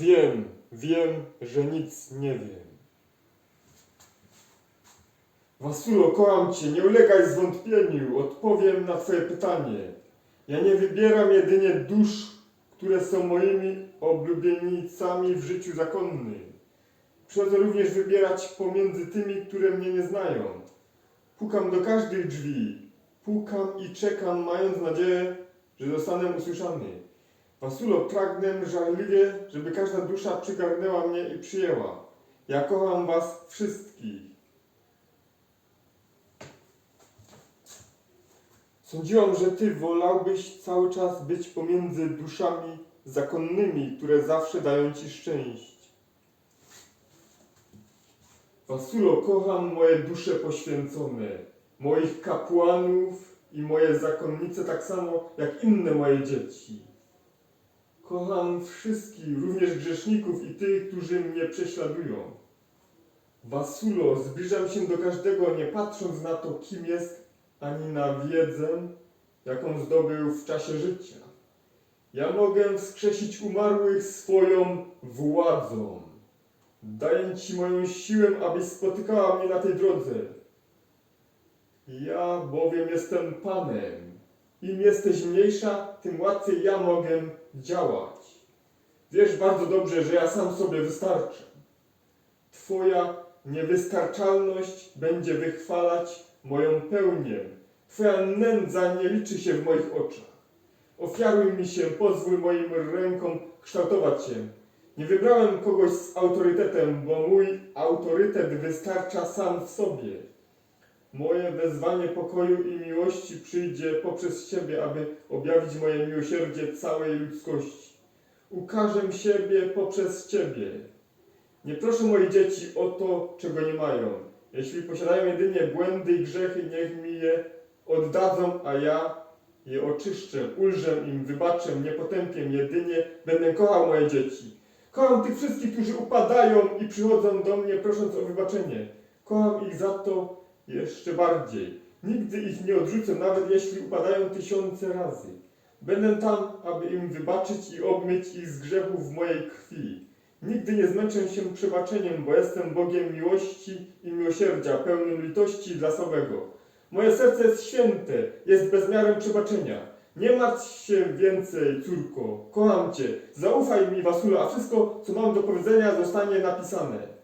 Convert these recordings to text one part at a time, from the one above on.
Wiem, wiem, że nic nie wiem. Wasulo, kocham Cię, nie ulegaj zwątpieniu, odpowiem na Twoje pytanie. Ja nie wybieram jedynie dusz, które są moimi oblubienicami w życiu zakonnym. Przychodzę również wybierać pomiędzy tymi, które mnie nie znają. Pukam do każdych drzwi, pukam i czekam, mając nadzieję, że zostanę usłyszany. Wasulo, pragnę żarliwie, żeby każda dusza przygarnęła mnie i przyjęła. Ja kocham was wszystkich. Sądziłam, że ty wolałbyś cały czas być pomiędzy duszami zakonnymi, które zawsze dają ci szczęść. Wasulo, kocham moje dusze poświęcone, moich kapłanów i moje zakonnice tak samo jak inne moje dzieci. Kocham wszystkich, również grzeszników i tych, którzy mnie prześladują. Wasulo, zbliżam się do każdego, nie patrząc na to, kim jest, ani na wiedzę, jaką zdobył w czasie życia. Ja mogę wskrzesić umarłych swoją władzą. Daję Ci moją siłę, abyś spotykała mnie na tej drodze. Ja bowiem jestem Panem. Im jesteś mniejsza, tym łatwiej ja mogę działać. Wiesz bardzo dobrze, że ja sam sobie wystarczę. Twoja niewystarczalność będzie wychwalać moją pełnię. Twoja nędza nie liczy się w moich oczach. Ofiaruj mi się, pozwól moim rękom kształtować się. Nie wybrałem kogoś z autorytetem, bo mój autorytet wystarcza sam w sobie. Moje wezwanie pokoju i miłości przyjdzie poprzez Ciebie, aby objawić moje miłosierdzie całej ludzkości. Ukażę siebie poprzez Ciebie. Nie proszę moich dzieci o to, czego nie mają. Jeśli posiadają jedynie błędy i grzechy, niech mi je oddadzą, a ja je oczyszczę, ulżę im, wybaczę, nie potępię, jedynie będę kochał moje dzieci. Kocham tych wszystkich, którzy upadają i przychodzą do mnie prosząc o wybaczenie. Kocham ich za to jeszcze bardziej. Nigdy ich nie odrzucę, nawet jeśli upadają tysiące razy. Będę tam, aby im wybaczyć i obmyć ich z grzechów mojej krwi. Nigdy nie zmęczę się przebaczeniem, bo jestem Bogiem miłości i miłosierdzia, pełnym litości dla słabego. Moje serce jest święte, jest bezmiarem przebaczenia. Nie martw się więcej, córko. Kocham Cię. Zaufaj mi, Wasulo, a wszystko, co mam do powiedzenia, zostanie napisane.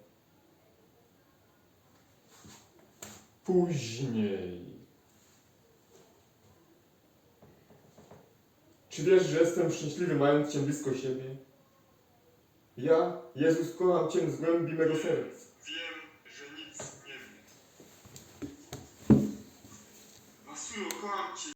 Później. Czy wiesz, że jestem szczęśliwy, mając Cię blisko siebie? Ja, Jezus, kocham Cię z głębi mego serca. Wiem, że nic nie wiem. Wasulo, kocham Cię.